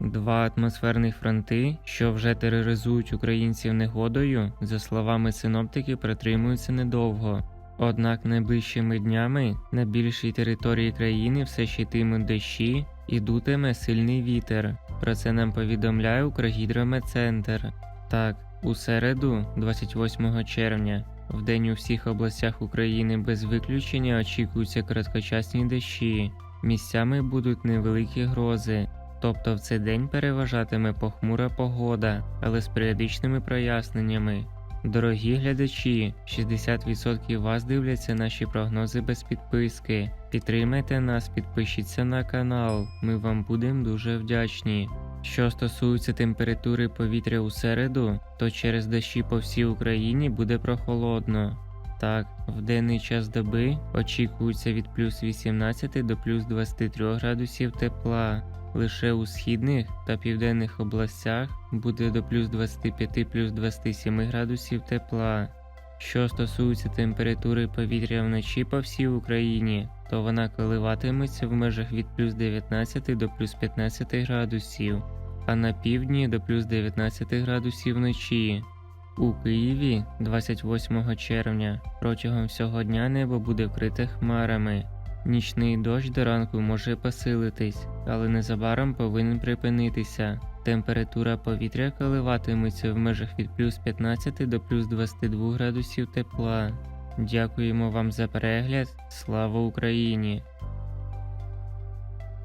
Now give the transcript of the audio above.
Два атмосферних фронти, що вже тероризують українців негодою, за словами синоптиків, протримуються недовго. Однак найближчими днями на більшій території країни все ще йтимуть дощі і дутиме сильний вітер. Про це нам повідомляє Укргідрометцентр. Так, у середу, 28 червня, в день у всіх областях України без виключення очікуються короткочасні дощі. Місцями будуть невеликі грози. Тобто в цей день переважатиме похмура погода, але з періодичними проясненнями. Дорогі глядачі, 60% вас дивляться наші прогнози без підписки. Підтримайте нас, підпишіться на канал. Ми вам будемо дуже вдячні. Що стосується температури повітря у середу, то через дощі по всій Україні буде прохолодно. Так, в денний час доби очікується від плюс 18 до плюс 23 градусів тепла. Лише у східних та південних областях буде до плюс 25 плюс 27 градусів тепла. Що стосується температури повітря вночі по всій Україні, то вона коливатиметься в межах від плюс 19 до плюс 15 градусів, а на півдні до плюс 19 градусів вночі. У Києві 28 червня протягом всього дня небо буде вкрите хмарами. Нічний дощ до ранку може посилитись, але незабаром повинен припинитися. Температура повітря коливатиметься в межах від плюс 15 до плюс 22 градусів тепла. Дякуємо вам за перегляд. Слава Україні!